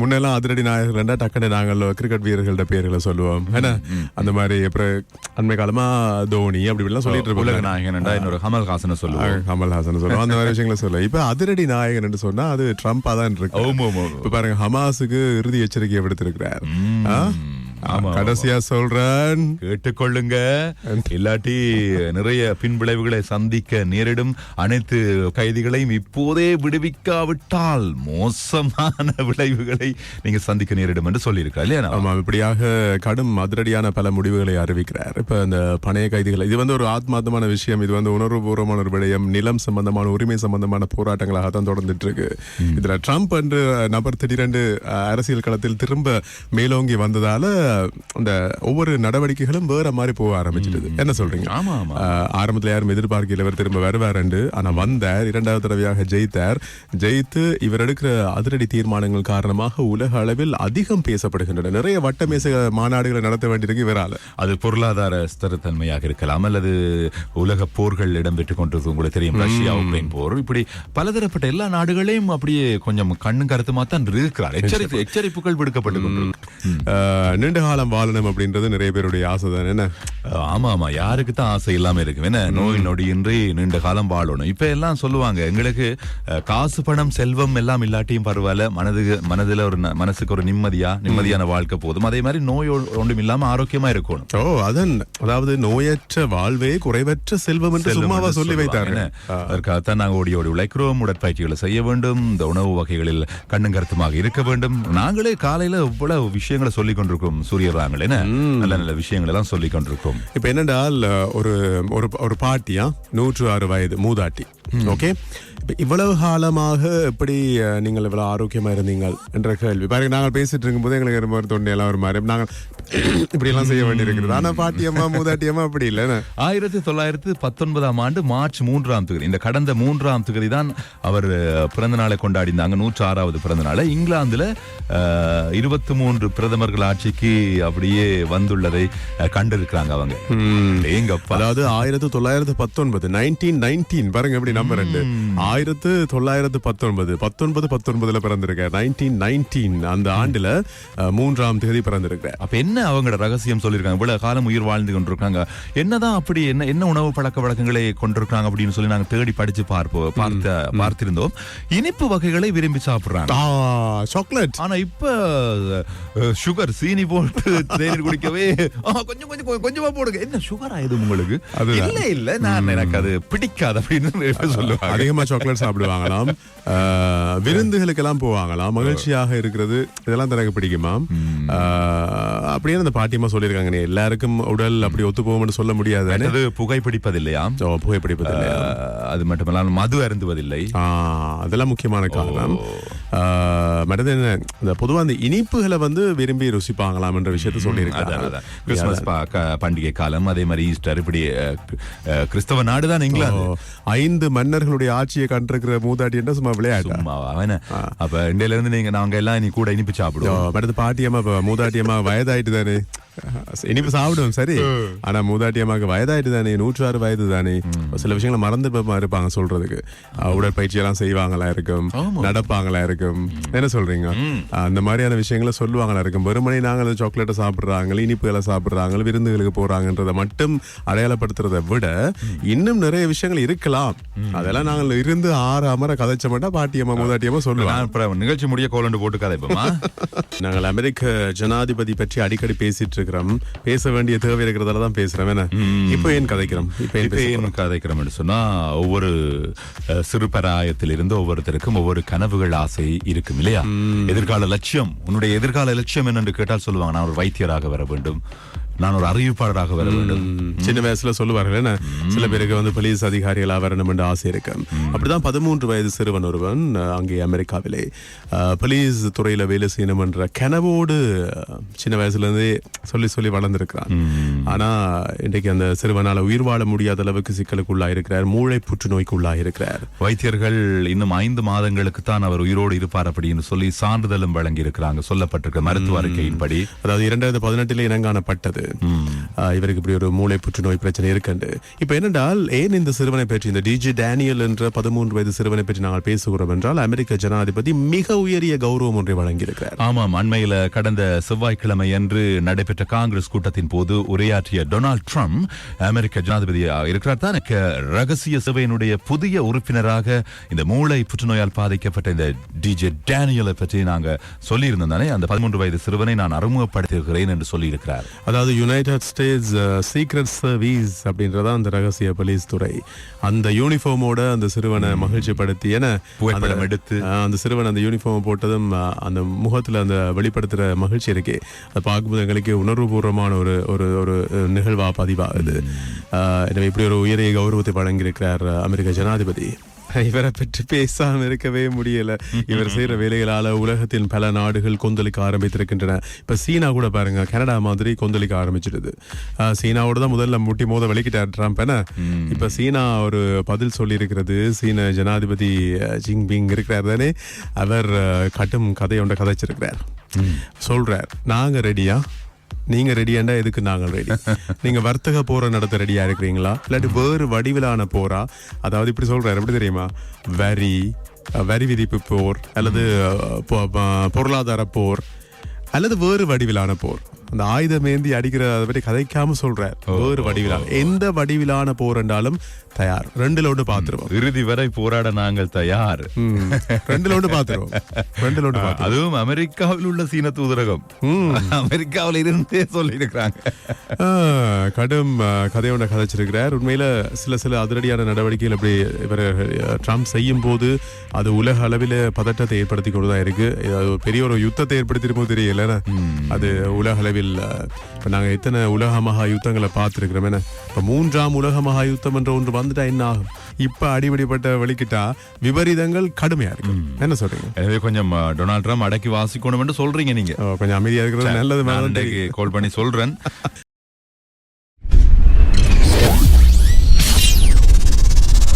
முன்னெல்லாம் அதிரடி நாயகர்கள்டா டக்குனு நாங்கள் கிரிக்கெட் வீரர்களோட பேர்களை சொல்லுவோம். ஏன்னா அந்த மாதிரி அப்புறம் அண்மை காலமா தோனி அப்படி இப்படிலாம் சொல்லிட்டு உலக இருப்பாங்க நாயகன் இன்னொரு கமல்ஹாசன் சொல்லுவோம். கமல்ஹாசன் சொல்லுவோம். அந்த மாதிரி விஷயங்களை சொல்லுவோம் இப்ப அதிரடி நாயகன் என்று சொன்னா அது ட்ரம்ப்பா தான் இருக்கு. இப்ப பாருங்க ஹமாஸுக்கு இறுதி எச்சரிக்கை விடுத்திருக்கிறார். கடைசியா சொல்றேன். கேட்டுக்கொள்ளுங்க. இல்லாட்டி நிறைய பின்விளைவுகளை சந்திக்க நேரிடும் அனைத்து கைதிகளையும் இப்போதே விடுவிக்காவிட்டால் மோசமான விளைவுகளை நீங்க சந்திக்க நேரிடும் என்று சொல்லியிருக்கா இல்லையா? ஆமா இப்படியாக கடும் அதிரடியான பல முடிவுகளை அறிவிக்கிறார். இப்ப இந்த பணைய கைதிகள் இது வந்து ஒரு ஆத்மார்த்தமான விஷயம். இது வந்து உணர்வுபூர்வமான ஒரு விடயம். நிலம் சம்பந்தமான உரிமை சம்பந்தமான போராட்டங்களாக தான் தொடர்ந்துட்டு இருக்கு இதுல ட்ரம்ப் என்று நபர் திடீரென்று அரசியல் களத்தில் திரும்ப மேலோங்கி வந்ததால அந்த ஒவ்வொரு நடவடிக்கைகளும் வேற மாதிரி போக ஆரம்பிச்சிடுது. என்ன சொல்றீங்க? ஆரம்பத்துல யாரும் எதிர்பார்க்கல இவர் திரும்ப வருவாருண்டு. ஆனா வந்தார் இரண்டாவது தடவையாக ஜெயித்தார். ஜெயித்து இவர் எடுக்கிற அதிரடி தீர்மானங்கள் காரணமாக உலக அளவில் அதிகம் பேசப்படுகின்றன. நிறைய வட்டமேச மாநாடுகளை நடத்த வேண்டியிருக்கு இவரால. அது பொருளாதார ஸ்திரத்தன்மையாக இருக்கலாம். அல்லது உலக போர்கள் இடம்பெற்றுக் கொண்டிருக்கு உங்களுக்கு தெரியும். ரஷ்யா உக்ரைன் போர். இப்படி பலதரப்பட்ட எல்லா நாடுகளையும் அப்படியே கொஞ்சம் கண்ணும் கருத்துமா தான் இருக்கிறார். எச்சரிப்பு எச்சரிப்புகள் விடுக்கப்பட்டு நீண்ட காலம் வாழணும் அப்படின்றது நிறைய பேருடைய ஆசை தானே என்ன? ஆமா ஆமா. யாருக்கு தான் ஆசை இல்லாம இருக்கு என்ன? நோய் நொடியின்றி நீண்ட காலம் வாழணும். இப்ப எல்லாம் சொல்லுவாங்க எங்களுக்கு காசு பணம் செல்வம் எல்லாம் இல்லாட்டியும் பரவாயில்ல. மனது மனதுல ஒரு மனசுக்கு ஒரு நிம்மதியா நிம்மதியான வாழ்க்கை போதும். அதே மாதிரி நோய் ஒன்றும் இல்லாம ஆரோக்கியமா இருக்கணும். ஓ அதன் அதாவது நோயற்ற வாழ்வே குறைவற்ற செல்வம் என்று சும்மாவா சொல்லி வைத்தாங்க? அதற்காகத்தான் நாங்கள் ஓடி ஓடி உழைக்கிறோம். உடற்பயிற்சிகளை செய்ய வேண்டும். இந்த உணவு வகைகளில் கண்ணும் கருத்துமாக இருக்க வேண்டும். நாங்களே காலையில இவ்வளவு விஷயங்களை சொல்லிக் கொண்டிருக்கோம். சூரியராங்கள் என்ன நல்ல நல்ல விஷயங்கள் எல்லாம் சொல்லிக் கொண்டிருக்கோம் இப்ப என்னென்றால் ஒரு ஒரு ஒரு பாட்டியா? நூற்று ஆறு வயது மூதாட்டி. ஓகே இப்ப இவ்வளவு காலமாக எப்படி நீங்கள் இவ்வளவு ஆரோக்கியமா இருந்தீங்க என்ற கேள்வி. பாருங்க நாங்கள் பேசிட்டு இருக்கும்போது எங்களுக்கு ஒரு மாதிரி தொண்டை எல்லாம் ஒரு மாதிரி. நாங்கள் இப்படி எல்லாம் செய்ய வேண்டியிருக்கிறது. ஆனா பாட்டியம்மா மூதாட்டியம்மா அப்படி இல்லைன்னு ஆயிரத்தி தொள்ளாயிரத்தி பத்தொன்பதாம் ஆண்டு மார்ச் மூன்றாம் தேதி இந்த கடந்த மூன்றாம் தேதி தான் அவர் பிறந்த நாளை கொண்டாடினாங்க. நூற்று ஆறாவது பிறந்த நாளை. இங்கிலாந்துல இருபத்தி மூன்று பிரதமர்கள் ஆட்சிக்கு அப்படியே வந்துள்ளதை கண்டிருக்கிறாங்க அவங்க. அதாவது ஆயிரத்து தொள்ளாயிரத்து பத்தொன்பது நைன்டீன் நைன்டீன் பாருங்க எப்படி நம்பர் ரெண்டு. ஆயிரத்து தொள்ளாயிரத்து பத்தொன்பது. பத்தொன்பது பத்தொன்பதுல பிறந்திருக்க. நைன்டீன் நைன்டீன் அந்த ஆண்டுல மூன்றாம் தேதி பிறந்திருக்க. அப்ப என்ன அவங்களோட ரகசியம் சொல்லியிருக்காங்க இவ்வளவு காலம் உயிர் வாழ்ந்து கொண்டிருக்காங்க. என்னதான் அப்படி என்ன என்ன உணவு பழக்க வழக்கங்களை கொண்டிருக்காங்க அப்படின்னு சொல்லி நாங்க தேடி படிச்சு பார்ப்போம் பார்த்த பார்த்திருந்தோம். இனிப்பு வகைகளை விரும்பி சாப்பிடுறாங்க. சாக்லேட் ஆனா இப்ப சுகர் சீனி போட்டு தேநீர் குடிக்கவே கொஞ்சம் கொஞ்சம் கொஞ்சம் போடுங்க. என்ன சுகர் ஆயுது உங்களுக்கு. இல்ல இல்ல. நான் எனக்கு அது பிடிக்காது அப்படின்னு சொல்லுவாங்க. அதிகமா சாக்லேட் சாப்பிடுவாங்களாம். விருந்துகளுக்கெல்லாம் போவாங்களாம். மகிழ்ச்சியாக இருக்கிறது இதெல்லாம் தனக்கு பிடிக்குமா? அப்படியே அந்த பாட்டியம்மா சொல்லியிருக்காங்க நீ எல்லாருக்கும் உடல் அப்படி ஒத்து போகும்னு சொல்ல முடியாது? அது புகைப்பிடிப்பதில்லையா? ஓ, புகைப்பிடிப்பது இல்லையா? ஆ, அது மட்டுமல்லாமல் மது அருந்துவதில்லை. அதெல்லாம் முக்கியமான காரணம். மற்றது என்ன இந்த பொதுவா அந்த இனிப்புகளை வந்து விரும்பி ருசிப்பாங்களாம் என்ற விஷயத்த சொல்லியிருக்காங்க அதான். கிறிஸ்துமஸ் பா- க- பண்டிகை காலம் அதே மாதிரி ஈஸ்டர் இப்படி கிறிஸ்தவ நாடுதான் இங்கிலாந்து. ஓ, ஐந்து மன்னர்களுடைய ஆட்சியை கண்டிருக்கிற மூதாட்டி என்ன சும்மா விளையாட்டா? அப்ப இண்டையில இருந்து நீங்க நாங்க எல்லாம் நீ கூட இனிப்பு சாப்பிடுவோம். மற்றது பாட்டியம்மா மூதாட்டியம்மா வயதாயிட்டு தானே? இனிப்பு சாப்பிடுவோம் சரி. ஆனா மூதாட்டியம்மாக்கு வயதாயிட்டு தானே நூற்று ஆறு வயது தானே சில விஷயங்களை மறந்து இருப்பாங்க சொல்றதுக்கு. உடற்பயிற்சி எல்லாம் செய்வாங்களா இருக்கும் நடப்பாங்களா இருக்கும். என்ன சொல்றீங்க? அந்த மாதிரியான விஷயங்களை சொல்லுவாங்களா இருக்கும். வெறுமனே நாங்கள் சாக்லேட்டை சாப்பிடுறாங்க இனிப்புகளை சாப்பிடுறாங்க விருந்துகளுக்கு போறாங்கன்றதை மட்டும் அடையாளப்படுத்துறதை விட இன்னும் நிறைய விஷயங்கள் இருக்கலாம். அதெல்லாம் நாங்கள் இருந்து ஆறு அமர கதைச்ச மாட்டா பாட்டியம்மா மூதாட்டியம்மா அப்புறம் நிகழ்ச்சி முடிய கோலண்டு போட்டு கதைப்போமா நாங்கள் அமெரிக்க ஜனாதிபதி பற்றி அடிக்கடி பேசிட்டு இருக்கிறோம் பேச வேண்டிய தேவை இருக்கிறதால தான் பேசுறோம். என்ன? இப்போ ஏன் கதைக்கிறோம்? இப்போ ஏன் கதைக்கிறோம் சொன்னா ஒவ்வொரு சிறு பிராயத்தில் இருந்து ஒவ்வொருத்தருக்கும் ஒவ்வொரு கனவுகள் ஆசை இருக்கும் இல்லையா? எதிர்கால லட்சியம். உன்னுடைய எதிர்கால லட்சியம் என்னென்று கேட்டால் சொல்லுவாங்க. நான் ஒரு வைத்தியராக வர வேண்டும். நான் ஒரு அறிவிப்பாளராக வர வேண்டும். சின்ன வயசுல சொல்லுவார்கள் சில பேருக்கு வந்து போலீஸ் அதிகாரிகளா வரணும் என்று ஆசை இருக்கு. அப்படிதான் பதிமூன்று வயது சிறுவன் ஒருவன் அங்கே அமெரிக்காவிலே போலீஸ் துறையில வேலை செய்யணும் என்ற கனவோடு சின்ன வயசுல இருந்தே சொல்லி சொல்லி வளர்ந்திருக்கிறான். ஆனா இன்றைக்கு அந்த சிறுவனால உயிர் வாழ முடியாத அளவுக்கு சிக்கலுக்குள்ளா இருக்கிறார் மூளை புற்றுநோய்க்கு உள்ளா இருக்கிறார் வைத்தியர்கள் இன்னும் ஐந்து மாதங்களுக்கு தான் அவர் உயிரோடு இருப்பார் அப்படின்னு சொல்லி சான்றிதழும் வழங்கி இருக்கிறாங்க சொல்லப்பட்டிருக்க மருத்துவ அறிக்கையின்படி. அதாவது இரண்டாயிரத்தி பதினெட்டுல இனங்காணப்பட்டது இருக்குண்டு ஆஹ் இவருக்கு இப்படி ஒரு மூளை புற்றுநோய் பிரச்சனை இருக்குண்டு. இப்ப என்னென்றால் ஏன் இந்த சிறுவனை பற்றி இந்த டிஜி டேனியல் என்ற பதிமூன்று வயது சிறுவனை பற்றி நாங்கள் பேசுகிறோம் என்றால் அமெரிக்க ஜனாதிபதி மிக உயரிய கௌரவம் ஒன்றை வழங்கியிருக்கிறார். ஆமாம் அண்மையில கடந்த செவ்வாய்க்கிழமை அன்று நடைபெற்ற காங்கிரஸ் கூட்டத்தின் போது உரையாற்றிய டொனால்ட் ட்ரம்ப் அமெரிக்க ஜனாதிபதியாக இருக்கிறார் தான். ரகசிய சபையினுடைய புதிய உறுப்பினராக இந்த மூளை புற்றுநோயால் பாதிக்கப்பட்ட இந்த டிஜே டேனியலை பற்றி நாங்க சொல்லியிருந்தோம் தானே. அந்த பதிமூன்று வயது சிறுவனை நான் அறிமுகப்படுத்தியிருக்கிறேன் என்று சொல்லியிருக்கிறார். அதாவது யுனைடெட் ஸ்டேட்ஸ் சீக்ரெட் சர்வீஸ் அப்படின்றதா அந்த ரகசிய போலீஸ் துறை. அந்த யூனிஃபார்மோட அந்த சிறுவனை மகிழ்ச்சிப்படுத்தி என புகைப்படம் எடுத்து. அந்த சிறுவன் அந்த யூனிஃபார்ம் போட்டதும் அந்த முகத்துல அந்த வெளிப்படுத்துற மகிழ்ச்சி இருக்கே. அது பார்க்கும்போது எங்களுக்கு உணர்வுபூர்வமான ஒரு ஒரு ஒரு நிகழ்வா பதிவாகுது. எனவே இப்படி ஒரு உயரிய கௌரவத்தை வழங்கியிருக்கிறார் அமெரிக்க ஜனாதிபதி. இவரை பற்றி பேசாம இருக்கவே முடியல. இவர் செய்யற வேலைகளால உலகத்தின் பல நாடுகள் கொந்தளிக்க ஆரம்பித்திருக்கின்றன. இப்ப சீனா கூட பாருங்க கனடா மாதிரி கொந்தளிக்க ஆரம்பிச்சிடுது. சீனாவோட தான் முதல்ல முட்டி மோத வலிக்கிட்டார் ட்ரம்ப் என்ன? இப்ப சீனா ஒரு பதில் சொல்லி இருக்கிறது சீன ஜனாதிபதி அஹ், ஜின்பிங் இருக்கிறார் தானே? அவர் கட்டும் கதை ஒன்றை கதைச்சிருக்கிறார். சொல்றார் நாங்க ரெடியா நீங்க ரெடியாண்டா எதுக்கு நாங்கள் ரெடி நீங்க வர்த்தக போற நடத்த ரெடியா இருக்கிறீங்களா? இல்லாட்டி வேறு வடிவிலான போரா? அதாவது இப்படி சொல்றாரு எப்படி தெரியுமா? வரி வரி விதிப்பு போர் அல்லது பொருளாதார போர் அல்லது வேறு வடிவிலான போர். அந்த ஆயுதம் ஏந்தி அடிக்கிற அதை பற்றி கதைக்காம சொல்றார். வேறு வடிவிலான எந்த வடிவிலான போர் என்றாலும் தயார். ரெண்டுல ஒன்று பாத்துருவோம் இறுதி வரை போராட நாங்கள் தயார். ரெண்டுல ஒன்று பாத்துருவோம் ரெண்டுல ஒன்று அதுவும் அமெரிக்காவில் உள்ள சீன தூதரகம். அமெரிக்காவில் இருந்தே சொல்லியிருக்கிறாங்க. கடும் ஆ, கதையோட கதைச்சிருக்கிறார். உண்மையில சில சில அதிரடியான நடவடிக்கைகள் இப்படி இவர் ட்ரம்ப் செய்யும் போது அது உலக அளவில் பதட்டத்தை ஏற்படுத்தி கொண்டுதான் இருக்கு. பெரிய ஒரு யுத்தத்தை ஏற்படுத்திருப்போம் தெரியல. அது உலக அளவில் அஹ், இப்ப நாங்க எத்தனை உலக மகா யுத்தங்களை பார்த்திருக்கிறோம் என்ன? இப்ப மூன்றாம் உலக மகா யுத்தம் என்ற ஒன்று வந்துட்டா என்ன ஆகும்? இப்ப அடிபடிப்பட்ட வலிக்கிட்டா விபரீதங்கள் கடுமையா இருக்கு. என்ன சொல்றீங்க? எனவே கொஞ்சம் டொனால்ட் ட்ரம்ப் அடக்கி வாசிக்கணும் சொல்றீங்க நீங்க. கொஞ்சம் அமைதியா இருக்கிறது நல்லது கால் பண்ணி சொல்றேன்.